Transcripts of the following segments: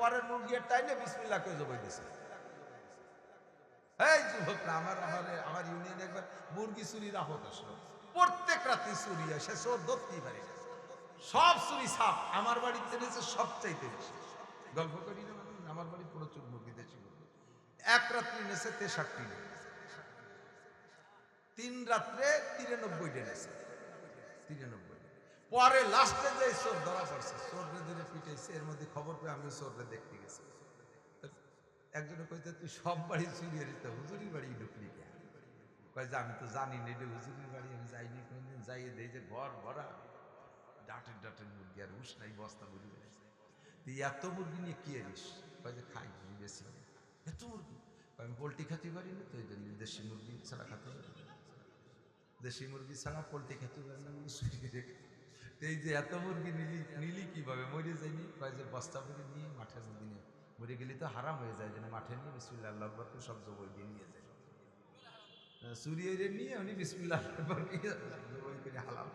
পরের মুরগির টাইনে বিসমিল্লাহ করে জবাই দিছে। এই যুবকরা আমার আমার আমার ইউনিয়নে একবার মুরগি চুরির আহত আসলো। প্রত্যেক রাত্রি চুরি আসে সব ধরতেই পারি না। সব চুরি সাপ আমার বাড়িতে নিয়েছে সবচাইতে বেশি। গল্প করি না মানে, আমার বাড়ি প্রচুর মুরগি দেশি এক রাত্রি নেছে তেষট্টি তিন রাত্রে তিরানব্বইটা নেছে। তিরানব্বই। পরে লাস্টে যে চোর ধরা পড়ছে, চোররে ধরে পিটাইছে, এর মধ্যে খবর পেয়ে আমি চোররে দেখতে গেছি। একজনে কইতে তুই সব বাড়ি চুরি হারিতে হুজুরি বাড়ি ঢুকলি কয় যে, আমি তো জানি না, এটা হুজুরির বাড়ি, আমি যাইনি কোনদিন, যাইয়ে দেই যে ঘর ভরা। ডাটের ডাটের মুরগি, আর উস নাই, বস্তা মুরগি তুই এত মুরগি নিয়ে কি আনিস? কয় যে, খাই বেশি। এত মুরগি? আমি পোলট্রি খেতে পারি না তো এই জন্য দেশি মুরগি ছাড়া খেতে পারি দেশি মুরগি ছাড়া পোলট্রি খেতে পারি না চুরি। তো এই যে এত মুরগি নিলি নিলি কীভাবে? মরে যায়নি? কয় যে বস্তা করে নিয়ে মধ্যে নিয়ে মরে গেলে তো হারাম হয়ে যায়, যেন মাঠে নিয়ে বিসমিল্লা আল্লাহ আকবর করে সব জবই দিয়ে নিয়ে যায়। চুরি হয়ে নিয়ে উনি বিসমিল্লা আল্লাহ আকবর জবই করে হালাল।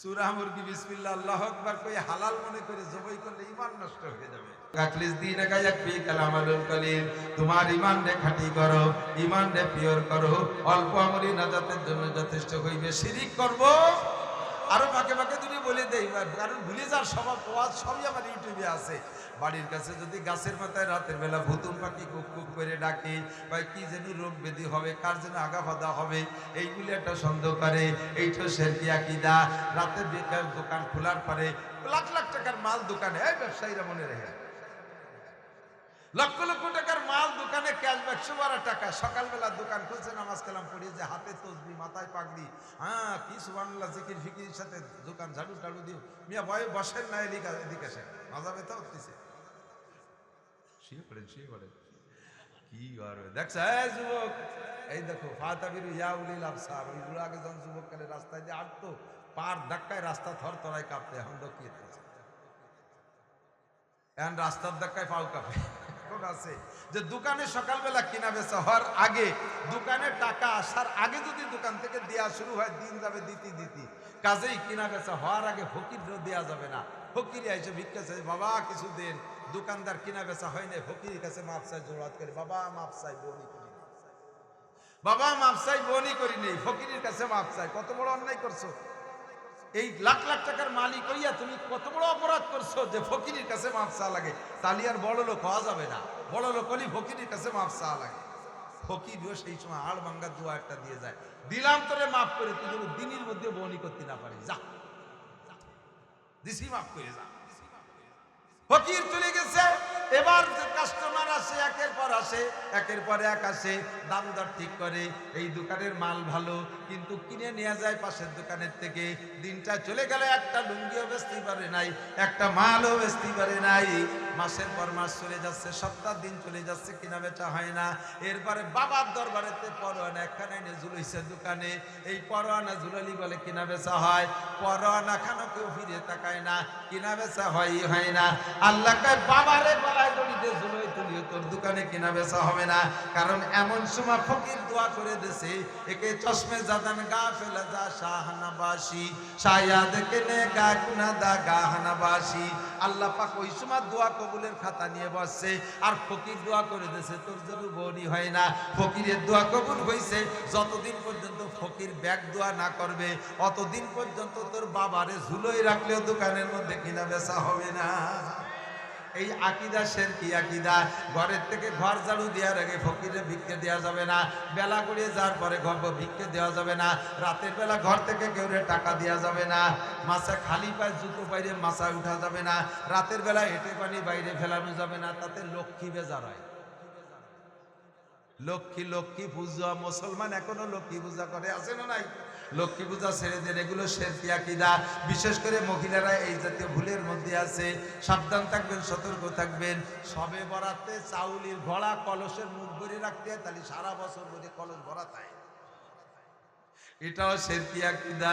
সুরা মুরগি বিসমিল্লা আল্লাহ আকবার কই হালাল মনে করে জবাই করলে ঈমান নষ্ট হয়ে যাবে। কাকলিস দিন গায়াক ফি কালামালুল কলিল, তোমার ঈমান রে খাঁটি করো, ঈমান রে পিওর করো, অল্প আমরি নাজাতের জন্য যথেষ্ট হইবে। শিরিক করব। আরও ফাঁকে ফাঁকে তুমি বলে দেই কারণ ভুলে যাওয়ার স্বভাব ওয়াজ সবই আমার ইউটিউবে আছে। বাড়ির কাছে যদি গাছের মাথায় রাতের বেলা ভুতুম পাখি কুক কুক করে ডাকে বা কি যেন রোগ ব্যাধি হবে, কার যেন আগা ফাদা হবে, এইগুলি একটা সন্দেহ করে, এইটা সেরকি আকিদা? রাতের দোকান খোলার পরে লাখ লাখ টাকার মাল দোকানে, এই ব্যবসায়ীরা মনে রেখে। লক্ষ লক্ষ টাকার মাল দোকানে ক্যাশব্যাক সুবারা টাকা। সকালবেলা দোকান খুলছে, নামাজ কালাম পড়িয়ে যে হাতে তসবি, মাথায় পাগড়ি। হ্যাঁ কি সুবানুল্লাহ জিকির ফিকির সাথে দোকান ঝাড়ু টাড়ু দিও। মিয়া ভয়ে বসেন না, এদিকে এদিকে আসেন। মাজা ব্যথা উঠতেছে। শুয়ে পড়েন শুয়ে পড়েন। কি করবে দেখছ, এই যুবক, এই দেখো, ফাতাবির ইয়া উলিল আবসার। ওইগুলো আগে যখন যুবক কালে রাস্তায় দিয়ে আটতো, পার ধাক্কায় রাস্তা থর থরায় কাঁপতে, এখন দকিয়ে এখন রাস্তার ধাক্কায় পাও কাঁপে। এখন আছে যে দোকানে সকালবেলা কিনা বেচা হওয়ার আগে দোকানে টাকা আসার আগে যদি দোকান থেকে দেওয়া শুরু হয়, দিন যাবে দিতি দিতি। কাজেই কিনা বেচা হওয়ার আগে ফকির দেওয়া যাবে না। ফকির আইসে ভিক্ষা চাই বাবা, কিছু দেন। দোকানদার কিনা বেচা হয় না ফকির কাছে মাপ চাই জোড়াত করে, বাবা, মাপ চাই বনি করি বাবা, মাপ চাই বনি করি নেই। ফকিরের কাছে মাপ চাই কত বড় অন্যায় করছ? এই লাখ লাখ টাকার মালিক হইয়া তুমি কত বড় অপরাধ করছ যে ফকিরের কাছে মাপ চা লাগে? তালি আর বড় লোক হওয়া যাবে না। বড় লোক হলি ফকিরের কাছে মাপ চা লাগে। ফকিরও সেই সময় আড় ভাঙ্গা দোয়া একটা দিয়ে যায়। দিলাম তোরে, মাফ করে তুই যেন দিনের মধ্যে বনি করতে না পারিস। যা দিছি, মাফ করে যা। ফকির চলে গেছে। এবার কাস্টমার আসে একের পর আসে একের পর এক আসে দাম দর ঠিক করে, এই দোকানের মাল ভালো, কিন্তু কিনে নেওয়া যায় পাশের দোকানের থেকে, দিনটা চলে গেলে একটা লুঙ্গিও বেচতে পারে নাই, একটা মালও বেচতে পারে নাই, মাসের পর মাস চলে যাচ্ছে, সপ্তাহ দিন চলে যাচ্ছে, কিনা বেচা হয় না, এরপরে বাবার দরবারেতে পরোয়ানা একখানে এনে ঝুলাইছে দোকানে, এই পরোয়ানা ঝুলালি বলে কিনা বেচা হয়, পরোয়ানা খানো কেউ ফিরে তাকায় না, কিনা বেচা হয় হয় না, আল্লাহ বাবারে তুলিও তোর দোকানে কিনা বেচা হবে না। কারণ এমন সময় ফকির দোয়া করে দেছে, একে চশমে জাদান গা ফেলা যা শাহানাবাসী। শায়াদ কেনে গা কুনা দা গাহানাবাসী। আল্লাহ পাক ওই সময় দোয়া কবুলের খাতা নিয়ে বসছে, আর ফকির দোয়া করে দেছে, তোর জন্য বনি হয় না। ফকিরের দোয়া কবুল হইছে, যতদিন পর্যন্ত ফকির ব্যাগ দোয়া না করবে, অতদিন পর্যন্ত তোর বাবারে ঝুলোই রাখলেও দোকানের মধ্যে কিনা বেচা হবে না। এই আকিদা সের কি আকিদা? ঘরের থেকে ঘর ঝাড়ু দেওয়ার আগে ফকিরে ভিক্ষে দেওয়া যাবে না। বেলা গড়িয়ে যাওয়ার পরে ঘর ভিক্ষে দেওয়া যাবে না। রাতের বেলা ঘর থেকে কেউ টাকা দেওয়া যাবে না। মাছা খালি পায়ে জুতো বাইরে মাছা উঠা যাবে না। রাতের বেলা হেঁটে পানি বাইরে ফেলানো যাবে না। তাতে লক্ষ্মী বেজার হয়। লক্ষ্মী লক্ষ্মী পূজা। মুসলমান এখনও লক্ষ্মী পূজা করে, আছে না নাই? লক্ষ্মী পূজা ছেড়ে দেন, এগুলো শেরকি আকিদা বিশেষ করে মহিলারা এই জাতীয় ভুলের মধ্যে আছে। সাবধান থাকবেন, সতর্ক থাকবেন। সবে বরাতে চাউলির ভরা কলসের মুখ ভরে রাখতে হয়, তাহলে সারা বছর ধরে কলস ভরা থাকে এটাও শেরকি আকিদা।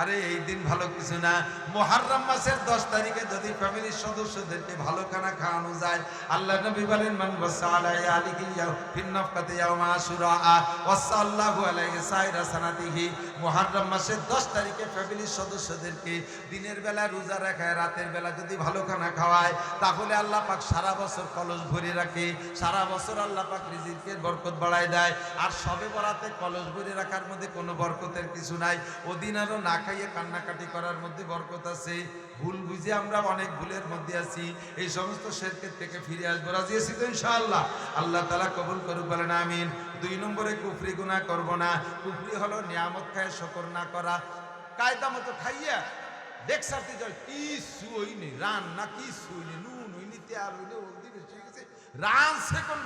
আরে, এই দিন ভালো কিছু না। মোহাররম মাসের দশ তারিখে যদি ফ্যামিলির সদস্যদেরকে ভালো খানা খাওয়ানো যায়, আল্লাহ নবী বলেন, মান ওয়াসালাই আলিহি ফিন নাফকাতি ইয়াউমা আশুরা মোহাররম মাসের দশ তারিখে ফ্যামিলির সদস্যদেরকে দিনের বেলা রোজা রাখায়, রাতের বেলা যদি ভালো খানা খাওয়ায়, তাহলে আল্লাহ পাক সারা বছর কলস ভরে রাখে। সারা বছর আল্লাহ পাক রিজিকের বরকত বাড়ায় দেয়। আর সবে বরাতে কলস ভরে রাখার মধ্যে কোনো বরকতের কিছু নাই। ওদিন আরও না খাইয়ে কান্নাকাটি করার মধ্যে বরকত আছে। ভুল বুঝে আমরা অনেক ভুলের মধ্যে আছি। এই সমস্ত শেরকের থেকে ফিরে আসব। রাজি আছি তো ইনশাআল্লাহ? আল্লাহ তালা কবুল করুক, বলেন আমিন। দুই নম্বরে কুফরি গুনাহ করব না। কুফরি হলো নিয়ামত খায়, শকর না করা। কায়দা মতো খাইয়া দেখসাতে যায় কি সুইনি রান না কি সুইনি নুন হইনি হলদি বেশি গেছে। সেকন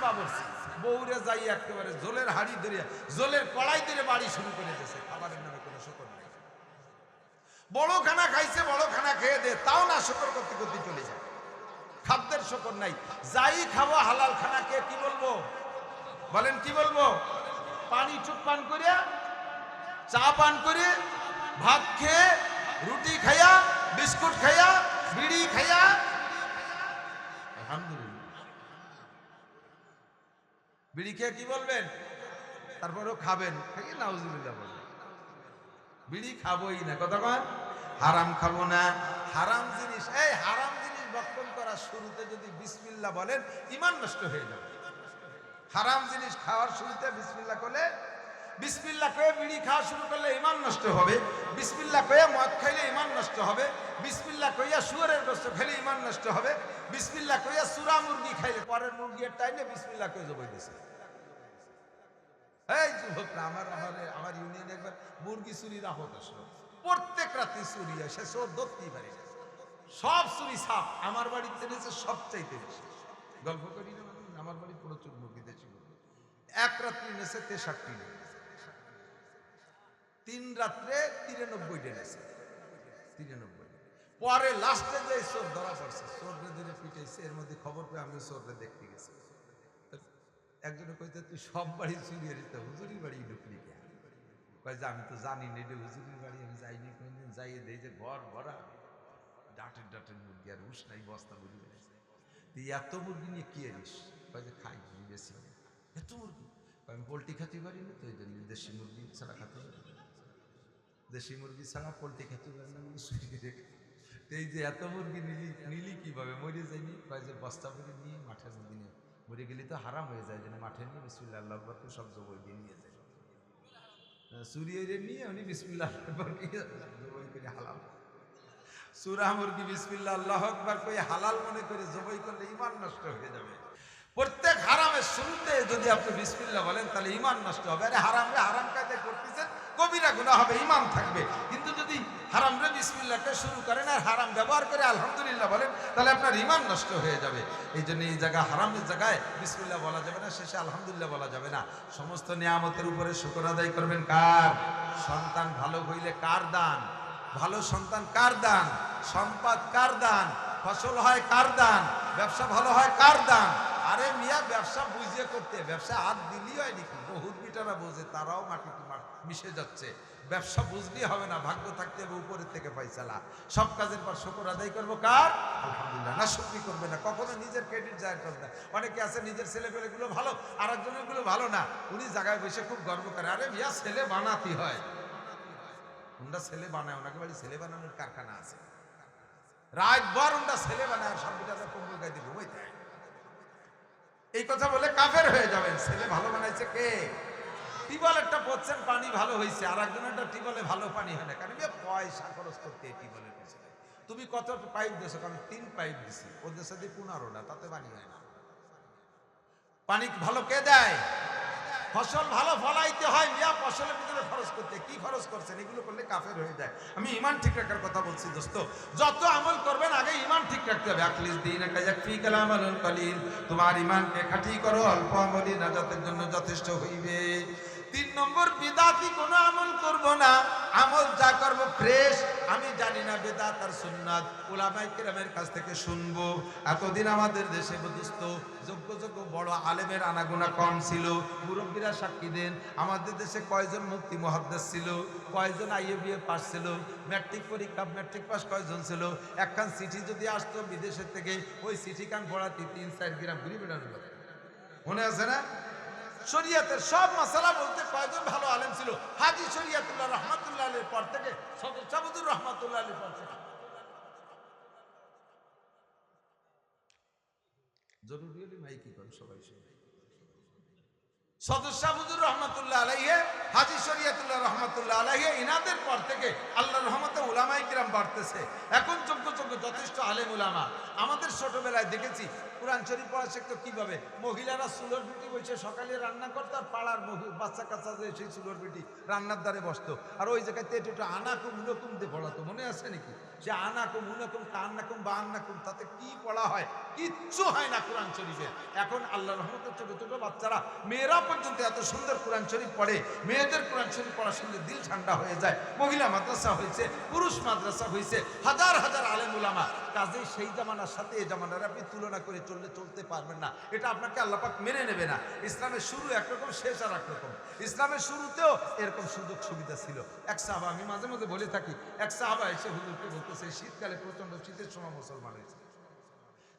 যাই একেবারে জলের হাড়ি ধরে, জলের কড়াই ধরে বাড়ি শুরু করে দিয়েছে। খাবারের নামে কোনো শকর বড় খানা খাইছে বড় খানা খেয়ে দে, তাও না শকর করতে করতে চলে যায়। খাদ্যের শকর নাই। যাই খাব, হালাল খানা খেয়ে কি বলব? বলেন, কি বলব? পানি চুপ পান করে, চা পান করে, ভাত খেয়ে, রুটি খাইয়া, বিস্কুট খাইয়া, বিড়ি খাইয়া আলহামদুলিল্লাহ বিড়ি খেয়ে কি বলবেন? তারপরেও খাবেন। খাই নাউজুবিল্লাহ বলবেন। বিড়ি খাবোই না। কথা কতক্ষণ হারাম খাব না। হারাম জিনিস, এই হারাম জিনিস বক্ষণ করার শুরুতে যদি বিসমিল্লা বলেন ইমান নষ্ট হয়ে যাবে। হারাম জিনিস খাওয়ার শুরুতে বিসমিল্লা করলে বিসমিল্লাহ কয়ে বিড়ি খাওয়া শুরু করলে ইমান নষ্ট হবে। বিসমিল্লা কয়ে মদ খাইলে ইমান নষ্ট হবে। বিসমিল্লাহ কইয়া শুয়ারের গোস্ত খাইলে ইমান নষ্ট হবে। বিসমিল্লা কইয়া সুরা মুরগি খাইলে পরের মুরগির টাইমে বিসমিল্লা কয়ে জবাই দিছে। এই যুবকরা আমার আমার আমার ইউনিয়নে একবার মুরগি চুরির আপদ আসলো। প্রত্যেক রাতে চুরি আসে ধরতেই পারে সব চুরি সাপ, আমার বাড়িতে এনেছে সবচাইতে বেশি। গল্প করি না, আমার বাড়ি প্রচুর মুরগি দেশি এক রাত্রি এনেছে তেষট্টি তিন রাত্রে তিরানব্বই এনেছে তিরানব্বই পরে লাস্টে যে চোর ধরা পড়ছে, চোররে ধরে পিটাইছে, এর মধ্যে খবর পেয়ে আমি চোররে দেখতে গেছি। একজনে কইতে তুই সব বাড়ি চুরি হরিতে হুজুরির বাড়ি ঢুকলি কয় যে, আমি তো জানি না, এটা হুজুরির বাড়ি, আমি যাইনি কোনদিন যাই দেই যে ঘর ভরা। ডাটের ডাটের মুরগি, আর উস নাই, বস্তা মুরগি তুই এত মুরগি নিয়ে কি আনিস? কয় যে, খাই বেশি এত মুরগি? আমি পোলট্রি খেতে পারি না তো, এই জন্য দেশি মুরগি ছাড়া খেতে পারি। দেশি মুরগি ছাড়া পোলট্রি খেতে পারি না এই যে এত মুরগি নিলি নিলি কীভাবে? মরে যায়নি? কয় যে বস্তা করে নিয়ে মাঠের মধ্যে নিয়ে। মরে গেলে তো হারাম হয়ে যায়, যেন মাঠে নিয়ে বিসমিল্লা আল্লাহ সব জবই দিয়ে নিয়ে যায়। সুরিয়ে নিয়ে উনি বিসমিল্লা আকবরকে জবই করে হালাল। সুরা মুরগি বিসমিল্লা আল্লাহ আকবর করে হালাল মনে করে জবই করলে ইমান নষ্ট হয়ে যাবে। প্রত্যেক হারামের শুরুতে যদি আপনি বিসমিল্লা বলেন, তাহলে ইমান নষ্ট হবে। আরে হারামরে হারাম কায়দায় করতেছেন। কবিরা গুণা হবে ইমান থাকবে। কিন্তু যদি হারামরে বিসমিল্লাকে শুরু করেন আর হারাম ব্যবহার করে আলহামদুলিল্লাহ বলেন, তাহলে আপনার ইমান নষ্ট হয়ে যাবে। এই জন্য এই জায়গা হারামের জায়গায় বিসমিল্লাহ বলা যাবে না, শেষে আলহামদুলিল্লাহ বলা যাবে না। সমস্ত নিয়ামতের উপরে শুকর আদায় করবেন কার? সন্তান ভালো হইলে কার দান? ভালো সন্তান কার দান? সম্পদ কার দান? ফসল হয় কার দান? ব্যবসা ভালো হয় কার দান? আরে মিয়া, ব্যবসা বুঝিয়ে করতে, ব্যবসা হাত দিলেই হয় নাকি? বহুত বিটারা বোঝে, তারাও মাটি মিশে যাচ্ছে। ব্যবসা বুঝলেই হবে না, ভাগ্য থাকতে হবে উপরের থেকে পয়সালা সব কাজের পর শুকর আদায় করব কার? আলহামদুলিল্লাহ, না শুক্রি করবে না, কখনো নিজের ক্রেডিট জাহির করবে না। অনেকে আছে নিজের ছেলে পেলেগুলো ভালো আর একজনেরগুলো ভালো না। উনি জায়গায় বসে খুব গর্ব করে, আরে মিয়া, ছেলে বানাতে হয়। উন্ডা ছেলে বানায়, ওনাকে বাড়ি ছেলে বানানোর কারখানা আছে। রাত ভর উন্ডা ছেলে বানায় সব বিটাতে কম্বল গাইতে ঘুমাইতে হয়। এই কথা বলে কাফের হয়ে যাবেন। ছেলে ভালো বানাইছে কে? টিবলেরটা পড়ছেন পানি ভালো হয়েছে আর একজনেরটা টিবলে ভালো পানি হয় না। কারণ পয়সা খরচ করতে এই টিবলের পিছনে। তুমি কত পাইপ দিয়েছ? কারণ তিন পাইপ দিছি। ওদের সাথে পনেরোটা তাতে পানি হয় না। পানি ভালো কে দেয়? ফসল ভালো ফলাইতে হয় মিয়া ফসলের ভিতরে খরচ করতে। কি খরচ করছেন? এগুলো করলে কাফের হয়ে যায়। আমি ইমান ঠিক রাখার কথা বলছি, দোস্ত। যত আমল করবেন, আগে ইমান ঠিক রাখতে হবে। আকলিস দিন তোমার ইমানকে খাঁটি করো, অল্প আমলি নাজাতের জন্য যথেষ্ট হইবে। তিন নম্বর বিদাতি কোনো আমল করব না? আমল যা করব ফ্রেশ। আমি জানি না বেদাত আর সুন্নাত। ওলামাই কেরামের কাছ থেকে শুনব। এতদিন আমাদের দেশে বুঝতো যোগ্য যোগ্য বড় আলেমের আনাগোনা কম ছিল। মুরব্বীরা সাক্ষী দেন। আমাদের দেশে কয়জন মুক্তি মহাদ্দেশ ছিল? কয়জন আইএ বিএ পাস ছিল? ম্যাট্রিক পরীক্ষা ম্যাট্রিক পাস কয়জন ছিল? একখান চিঠি যদি আসতো বিদেশের থেকে, ওই চিঠি কান পড়াতে তিন, চার গ্রাম ঘুরি বেড়ানো মনে আছে না? শরিয়াতের সব মশালা বলতে কয়জন ভালো আলেম ছিল। হাজি শরিয়াতুল্লাহ রহমাতুল্লাহ আলীর পর থেকে সাবুদুর রহমাতুল্লাহ আলীর পর থেকে। জরুরি হলে করেন, সবাই রহমতুল্লাহ আলাইহে, হাজি শরিয়াতুল্লাহ রহমতুল্লাহ আলাইহে, ইনাদের পর থেকে আল্লাহ রহমতে উলামাই কিরাম বাড়তেছে। এখন যোগ্য যোগ্য যথেষ্ট আলেম উলামা। আমাদের ছোটবেলায় দেখেছি কোরআন শরীফ পড়া শিখতো কীভাবে? মহিলারা সুলোর পিটি বসে সকালে রান্না করতো আর পাড়ার বাচ্চা কাচ্চা যে সেই সুলোর পিটি রান্নার দ্বারে বসতো। আর ওই জায়গায় একটু একটু আনাকুম উনকুম দিয়ে পড়াতো, মনে আছে নাকি? সে আনাকুম উনকুম কান্নাকুম বা আন্নাকুম, তাতে কি পড়া হয়? কিচ্ছু হয় না কোরআন শরীফে। এখন আল্লাহ রহমতের ছোট ছোট বাচ্চারা, মেয়েরা পর্যন্ত এত সুন্দর কোরআন শরীফ পড়ে, মেয়েদের কোরআন শরীফ পড়ার সঙ্গে দিল ঠান্ডা হয়ে যায়। মহিলা মাদ্রাসা হয়েছে, পুরুষ মাদ্রাসা হয়েছে, হাজার হাজার আলেম কাজেই সেই জামানার সাথে এই জামানার আপনি তুলনা করে চললে চলতে পারবেন না। এটা আপনাকে আল্লাপাক মেনে নেবে না। ইসলামের শুরু একরকম, শেষ আর একরকম। ইসলামের শুরুতেও এরকম সুযোগ সুবিধা ছিল। এক সাহাবা, আমি মাঝে মাঝে বলে থাকি, এক সাহাবা এসে হুজুরকে বলতেছে, শীতকালে প্রচণ্ড শীতের সময় মুসলমান হয়েছে।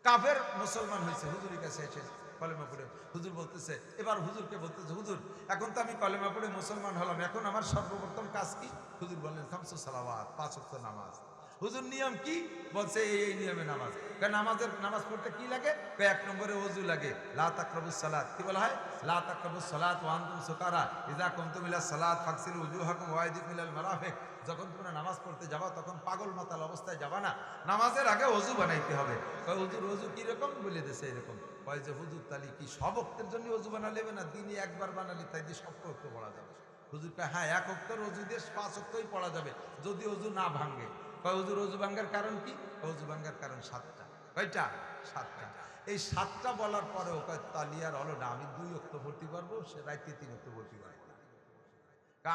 কাফের মুসলমান হয়েছে, হুজুরের কাছে এসে কলেমা পড়ে। হুজুর বলতেছে, এবার হুজুরকে বলতেছে, হুজুর, এখন তো আমি কলেমা পড়ে মুসলমান হলাম, এখন আমার সর্বপ্রথম কাজ কি? হুজুর বললেন, খামসু সালাওয়াত, পাঁচ নামাজ। হুজুর নিয়ম কি? বলছে, এই এই নিয়মে নামাজ। নামাজের, নামাজ পড়তে কি লাগে? এক নম্বরে অজু লাগে। লা তাকরাবুস সালাত। কি বলা হয়? লা তাকরাবুস সালাত ওয়া আনতুম সুকারা। ইযা কুনতুম ইলা সালাত ফাকসিলু উজুহাকুম ওয়া আইদিকুম ইলাল মারাফিক। যখন তোমরা নামাজ পড়তে যাবা, তখন পাগল মাতাল অবস্থায় যাবা না। নামাজের আগে অজু বানাইতে হবে। হুজুর, অজু কীরকম বলে দিছে, এরকম। কয় যে, হুজুর তালি কি সব অক্তের জন্য অজু বানালে না? দিনে একবার বানালে তাই দিয়ে সব পড়া যাবে। হুজুর হ্যাঁ এক অক্তর অজু দিয়ে পাঁচ অক্তই পড়া যাবে, যদি অজু না কয় হুজুর অজু ভাঙ্গার কারণ কি? অজু ভাঙ্গার কারণ সাতটা। কয়টা? সাতটা। এই সাতটা বলার পরে ও কয় তালিয়ার হলো না, আমি দুই অক্ত ভর্তি পারব সে রাইতে তিন অক্ত ভর্তি পারব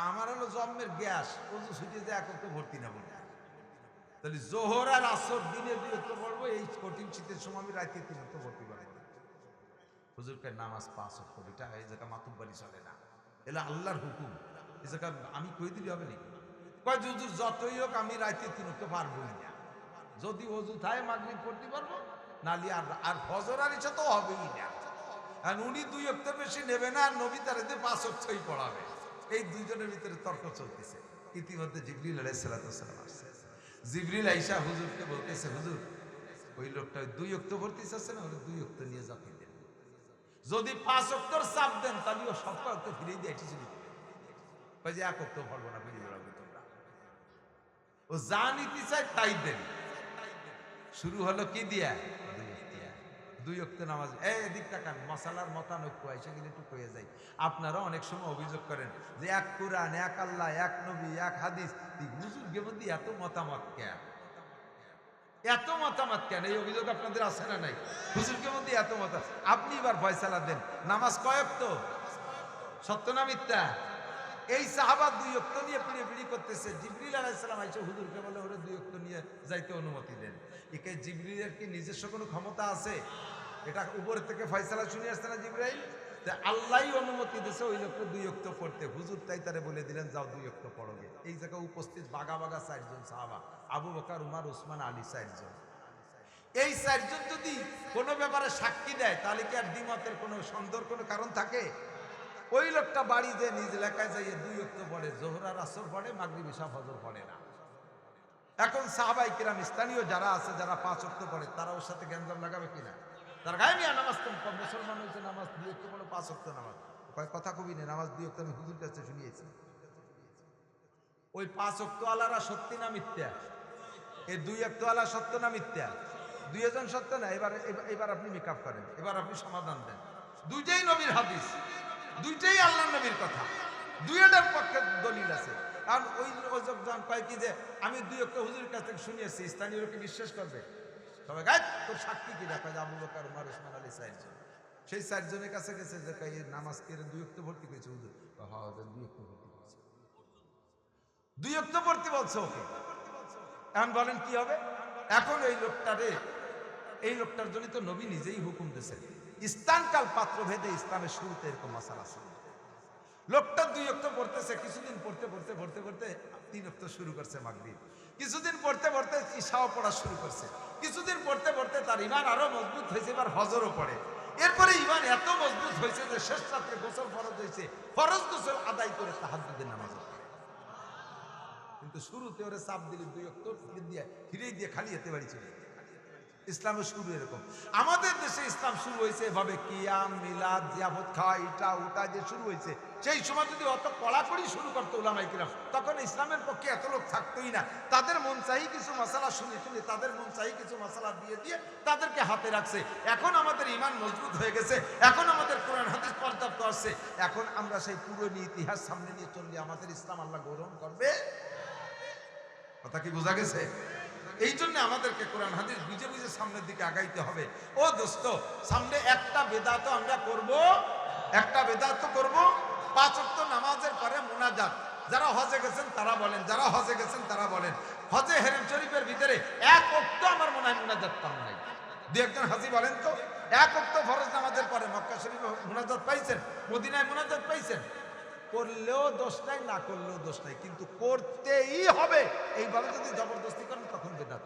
আমার হলো জন্মের গ্যাস অজু ছুটে যে এক অক্ত ভর্তি না। বলতে তাহলে জোহর আর আসর দিনে দুই অক্ত পড়ব, এই কঠিন শীতের সময় আমি রাইতে তিন অক্ত ভর্তি পারি হুজুরকে নামাজ পাঁচ অক্ত এটা এই জায়গা মাতুব্বারি চলে না। এলা আল্লাহর হুকুম। এই জায়গা আমি কই দিলে হবে নাকি? কয়, হুজুর, যতই হোক আমি রাইতে অক্ত পারবোই না। যদি অজু পড়তে পারব নালি আর আর আর ইচ্ছা তো হবেই না। আর উনি দুই বেশি নেবে না, আর নবী তার এতে পাঁচ অক্ষই পড়াবে। এই দুইজনের ভিতরে তর্ক চলতেছে। ইতিমধ্যে আসছে। জিবরিল আইসা হুজুরকে বলতেছে, হুজুর, ওই লোকটা দুই অক্ট ভর্তি চাচ্ছে না, ওরা দুই অক্ট নিয়ে জাতি দেন যদি পাঁচ অক্টর চাপ দেন, তাহলে ও সব অক্ট ফিরিয়ে দিয়ে এক অক্ট ভরবো না, ফিরিয়ে ও যা নিতে চায় তাই দেন। শুরু হলো কি দিয়া? দুই। অক্ত নামাজ। এই এদিক তাকান, মশালার মতানৈক্য এসে গেলে একটু কয়ে যাই। আপনারা অনেক সময় অভিযোগ করেন যে এক কোরআন, এক আল্লাহ, এক নবী, এক হাদিস। হুজুরকে মধ্যে এত মতামত কেন? এত মতামত কেন? এই অভিযোগ আপনাদের আছে না নাই? হুজুরকে মধ্যে এত মত আপনি এবার ফয়সালা দেন। নামাজ কয়েক তো? সত্য না মিথ্যা? এই সাহাবা দুই অক্ত নিয়ে পিড়ে পিড়ি করতেছে। জিবরিল আলাইসালাম আইসে হুজুরকে বলে, ওরা দুই অক্ত নিয়ে যাইতে অনুমতি দেন। একে জিবরিলের কি নিজস্ব কোনো ক্ষমতা আছে? এটা উপর থেকে ফয়সালা শুনে আসছে না জিবরাইল? তা আল্লাহই অনুমতি দিছে ওই লোকটা দুই অক্ত পড়তে। হুজুর তাই তারে বলে দিলেন, যাও দুই অক্ত পড়োগে এই জায়গায় উপস্থিত বাগা বাগা চারজন সাহাবা, আবু বকার, উমার, উসমান, আলী চারজন। এই চারজন যদি কোনো ব্যাপারে সাক্ষী দেয়, তাহলে কি আর দ্বিমতের কোনো সন্দেহর কোনো কারণ থাকে? ওই লোকটা বাড়ি যে নিজ এলাকায় যাইয়ে দুই অক্ত পড়ে জোহরার আসর পড়ে, মাগরিব ইসা ফজর পড়ে না। এখন সাহাবাই কিরাম, স্থানীয় যারা আছে, যারা পাঁচ অক্ত পড়ে, তারা ওর সাথে গ্যাঞ্জাম লাগাবে কিনা? তার গায়ে মিয়া নামাজ মুসলমান হয়েছে, নামাজ দুই অক্ত পড়ে, পাঁচ অক্ত নামাজ। কয় কথা কবি নেই নামাজ দুই অক্ত আমি হুজুর কাছে শুনিয়েছি। ওই পাঁচ অক্ত আলারা সত্যি না মিথ্যা? এই দুই অক্ত আলা সত্য না মিথ্যা? এজন সত্য না? এবার- এবার আপনি মেকআপ করেন, এবার আপনি সমাধান দেন। দুইটাই নবীর হাদিস। দুইটাই আল্লাহ নবীর কথা। দুইটার পক্ষে দলিল আছে। কারণ ওই যখন কয় কি যে, আমি দুই অক্ট হুজুরের কাছ থেকে শুনিয়েছি, স্থানীয় লোকে বিশ্বাস করবে। তবে গাছ তোর সাক্ষী কি? দেখা যায় আবু বকার, উমার, উসমান আলী সাহেব সেই চারজনের কাছে গেছে যে কাই নামাজ কে দুই অক্ট ভর্তি করেছে হুজুর? হ্যাঁ দুই অক্ট ভর্তি করেছে। দুই অক্ট ভর্তি বলছে ওকে। এখন বলেন কি হবে? এখন এই লোকটারে এই লোকটার জন্য তো নবী নিজেই হুকুম দিয়েছেন। স্থানকাল পাত্র ভেদে ইসলামের শুরুতে এরকম মশালা আছে লোকটা দুই অক্ট পড়তেছে, কিছুদিন পড়তে পড়তে পড়তে পড়তে তিন অক্ট শুরু করছে মাগরিব। কিছুদিন পড়তে পড়তে ঈশাও পড়া শুরু করছে। কিছুদিন পড়তে পড়তে তার ইমান আরও মজবুত হয়েছে, এবার হজরও পড়ে। এরপরে ইমান এত মজবুত হয়েছে যে শেষ রাত্রে গোসল ফরজ হয়েছে। ফরজ গোসল আদায় করে তাহাজ্জুদের নামাজ কিন্তু শুরুতে ওরে চাপ দিলে দুই অক্ট দিয়ে ফিরে দিয়ে খালি যেতে বাড়ি চলে যেত। ইসলামের শুরু এরকম। আমাদের দেশে ইসলাম শুরু হয়েছে এভাবে কিয়াম, মিলাদ, জিয়াফত খাওয়া, ইটা, উটা যে শুরু হয়েছে, সেই সময় যদি অত কড়াকড়ি শুরু করতো ওলামাই কিরাম, তখন ইসলামের পক্ষে এত লোক থাকতোই না। তাদের মন চাই কিছু মশালা শুনে শুনে, তাদের মন চাই কিছু মশালা দিয়ে দিয়ে তাদেরকে হাতে রাখছে। এখন আমাদের ইমান মজবুত হয়ে গেছে, এখন আমাদের কোরআন, হাদিস পর্যাপ্ত আসছে এখন আমরা সেই পুরনো ইতিহাস সামনে নিয়ে চললে আমাদের ইসলাম আল্লাহ গ্রহণ করবে? কথা কি বোঝা গেছে? এই জন্য আমাদেরকে কোরআন, হাদিস বুঝে বুঝে সামনের দিকে আগাইতে হবে। ও দোস্ত, সামনে একটা বেদাত আমরা করব, একটা বেদাত করব, পাঁচ ওয়াক্ত নামাজের পরে মোনাজাত। যারা হজে গেছেন তারা বলেন, যারা হজে গেছেন তারা বলেন। হজে হেরেম শরীফের ভিতরে এক অক্ত আমার মনে হয় মোনাজাত পান নাই। দু একজন হাজি বলেন তো, এক অক্ত ফরজ নামাজের পরে মক্কা শরীফে মোনাজাত পাইছেন, মদিনায় মোনাজাত পাইছেন? করলেও দোষ নাই, না করলেও দোষ নাই। কিন্তু করতেই হবে। এইভাবে যদি জবরদস্তি করেন, তখন বেদাত